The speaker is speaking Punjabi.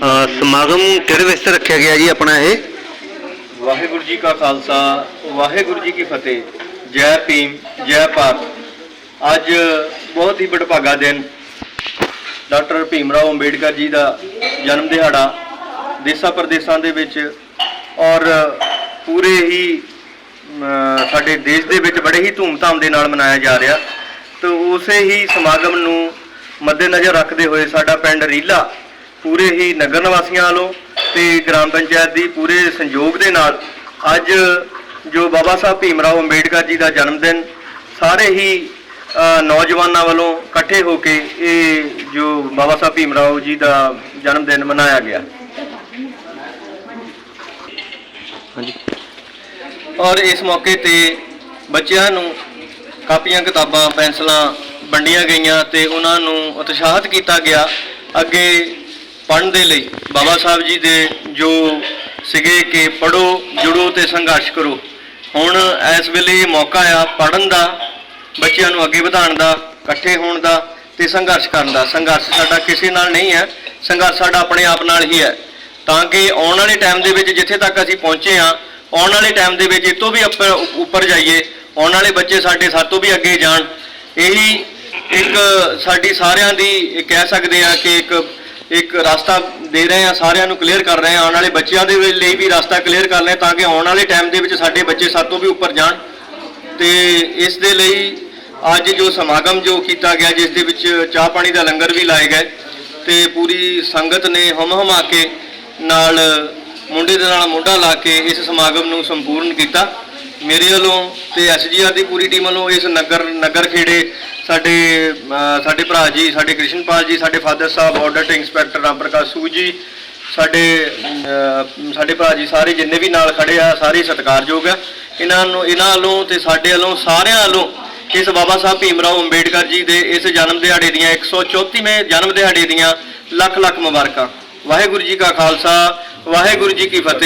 ਸਮਾਗਮ ਕਿਹੜੇ ਵਿੱਚ ਰੱਖਿਆ ਗਿਆ ਜੀ ਆਪਣਾ ਇਹ? ਵਾਹਿਗੁਰੂ ਜੀ ਕਾ ਖਾਲਸਾ, ਵਾਹਿਗੁਰੂ ਜੀ ਕੀ ਫਤਿਹ। ਜੈ ਭੀਮ, ਜੈ ਭਾਰਤ। ਅੱਜ ਬਹੁਤ ਹੀ ਵਡਭਾਗਾ ਦਿਨ। ਡਾਕਟਰ ਭੀਮ ਰਾਓ ਅੰਬੇਡਕਰ ਜੀ ਦਾ ਜਨਮ ਦਿਹਾੜਾ ਦੇਸਾਂ ਪ੍ਰਦੇਸਾਂ ਦੇ ਵਿੱਚ ਔਰ ਪੂਰੇ ਹੀ ਸਾਡੇ ਦੇਸ਼ ਦੇ ਵਿੱਚ ਬੜੇ ਹੀ ਧੂਮਧਾਮ ਦੇ ਨਾਲ ਮਨਾਇਆ ਜਾ ਰਿਹਾ। ਤੇ ਉਸੇ ਹੀ ਸਮਾਗਮ ਨੂੰ ਮੱਦੇਨਜ਼ਰ ਰੱਖਦੇ ਹੋਏ ਸਾਡਾ ਪਿੰਡ ਰੀਲਾ ਪੂਰੇ ਹੀ ਨਗਰ ਨਿਵਾਸੀਆਂ ਵੱਲੋਂ ਤੇ ਗ੍ਰਾਮ ਪੰਚਾਇਤ ਦੀ ਪੂਰੇ ਸੰਯੋਗ ਦੇ ਨਾਲ ਅੱਜ ਜੋ ਬਾਬਾ ਸਾਹਿਬ ਭੀਮ ਰਾਓ ਅੰਬੇਡਕਰ ਜੀ ਦਾ ਜਨਮ ਦਿਨ, ਸਾਰੇ ਹੀ ਨੌਜਵਾਨਾਂ ਵੱਲੋਂ ਇਕੱਠੇ ਹੋ ਕੇ ਇਹ ਜੋ ਬਾਬਾ ਸਾਹਿਬ ਭੀਮ ਰਾਓ ਜੀ ਦਾ ਜਨਮ ਦਿਨ ਮਨਾਇਆ ਗਿਆ। ਹਾਂਜੀ। ਔਰ ਇਸ ਮੌਕੇ ਤੇ ਬੱਚਿਆਂ ਨੂੰ ਕਾਪੀਆਂ, ਕਿਤਾਬਾਂ, ਪੈਨਸਲਾਂ ਵੰਡੀਆਂ ਗਈਆਂ ਤੇ ਉਹਨਾਂ ਨੂੰ ਉਤਸ਼ਾਹਿਤ ਕੀਤਾ ਗਿਆ। ਅੱਗੇ ਪੜ੍ਹਨ ਦੇ ਲਈ। ਬਾਬਾ ਸਾਹਿਬ ਜੀ ਦੇ ਜੋ ਸਿਗੇ ਕਿ ਪੜੋ ਜੁੜੋ ਤੇ ਸੰਘਰਸ਼ ਕਰੋ। ਹੁਣ ਇਸ ਵੇਲੇ ਮੌਕਾ ਆ ਪੜ੍ਹਨ ਦਾ, ਬੱਚਿਆਂ ਨੂੰ ਅੱਗੇ ਵਧਾਉਣ ਦਾ, ਇਕੱਠੇ ਹੋਣ ਦਾ ਤੇ ਸੰਘਰਸ਼ ਕਰਨ ਦਾ। ਸੰਘਰਸ਼ ਸਾਡਾ ਕਿਸੇ ਨਾਲ ਨਹੀਂ ਹੈ, ਸੰਘਰਸ਼ ਸਾਡਾ ਆਪਣੇ ਆਪ ਨਾਲ ਹੀ ਹੈ। ਤਾਂ ਕਿ ਆਉਣ ਵਾਲੇ ਟਾਈਮ ਦੇ ਵਿੱਚ ਜਿੱਥੇ ਤੱਕ ਅਸੀਂ ਪਹੁੰਚੇ ਹਾਂ, ਆਉਣ ਵਾਲੇ ਟਾਈਮ ਦੇ ਵਿੱਚ ਇਹ ਤੋਂ ਵੀ ਉੱਪਰ ਉੱਪਰ ਜਾਈਏ, ਆਉਣ ਵਾਲੇ ਬੱਚੇ ਸਾਡੇ ਸਾਤੋਂ ਵੀ ਅੱਗੇ ਜਾਣ। ਇਹੀ ਇੱਕ ਸਾਡੀ ਸਾਰਿਆਂ ਦੀ ਕਹਿ ਸਕਦੇ ਆ ਕਿ ਇੱਕ ਇੱਕ ਰਸਤਾ ਦੇ ਰਹੇ ਆ ਸਾਰਿਆਂ ਨੂੰ ਕਲੀਅਰ ਕਰ ਰਹੇ ਆ ਆਉਣ ਵਾਲੇ ਬੱਚਿਆਂ ਦੇ ਲਈ ਵੀ ਰਸਤਾ ਕਲੀਅਰ ਕਰ ਰਹੇ ਹਾਂ ਤਾਂ ਕਿ ਆਉਣ ਵਾਲੇ ਟਾਈਮ ਦੇ ਵਿੱਚ ਸਾਡੇ ਬੱਚੇ ਸਾਤੋਂ ਵੀ ਉੱਪਰ ਜਾਣ। ਤੇ ਇਸ ਦੇ ਲਈ ਅੱਜ ਜੋ ਸਮਾਗਮ ਜੋ ਕੀਤਾ ਗਿਆ, ਜਿਸ ਦੇ ਵਿੱਚ ਚਾਹ ਪਾਣੀ ਦਾ ਲੰਗਰ ਵੀ ਲਾਏ ਗਏ, ਤੇ ਪੂਰੀ ਸੰਗਤ ਨੇ ਹਮ ਹਮਾ ਕੇ ਨਾਲ ਮੁੰਡੇ ਦੇ ਨਾਲ ਮੁੰਡਾ ਲਾ ਕੇ ਇਸ ਸਮਾਗਮ ਨੂੰ ਸੰਪੂਰਨ ਕੀਤਾ। ਮੇਰੇ ਵੱਲੋਂ ਤੇ ਐਸਜੀਆਰ ਦੀ ਪੂਰੀ ਟੀਮ ਵੱਲੋਂ ਇਸ ਨਗਰ ਨਗਰ ਖੇੜੇ ਸਾਡੇ ਸਾਡੇ ਭਰਾ ਜੀ, ਸਾਡੇ ਕ੍ਰਿਸ਼ਨਪਾਲ ਜੀ, ਸਾਡੇ father sahib, audit inspector Ram Prakash ਸੂ ਜੀ, ਸਾਡੇ ਸਾਡੇ ਭਰਾ ਜੀ ਸਾਰੇ ਜਿੰਨੇ ਵੀ ਨਾਲ ਖੜੇ ਆ, ਸਾਰੇ ਸਤਿਕਾਰਯੋਗ ਆ। ਇਹਨਾਂ ਨੂੰ, ਇਹਨਾਂ ਵੱਲੋਂ ਤੇ ਸਾਡੇ ਵੱਲੋਂ ਸਾਰਿਆਂ ਵੱਲੋਂ ਇਸ ਬਾਬਾ ਸਾਹਿਬ ਭੀਮ ਰਾਓ ਅੰਬੇਡਕਰ ਜੀ ਦੇ ਇਸ ਜਨਮ ਦਿਹਾੜੇ ਦੀਆਂ 134ਵੇਂ ਜਨਮ ਦਿਹਾੜੇ ਦੀਆਂ ਲੱਖ ਲੱਖ ਮੁਬਾਰਕਾਂ। ਵਾਹਿਗੁਰੂ ਜੀ ਕਾ ਖਾਲਸਾ, ਵਾਹਿਗੁਰੂ ਜੀ ਕੀ ਫਤਿਹ।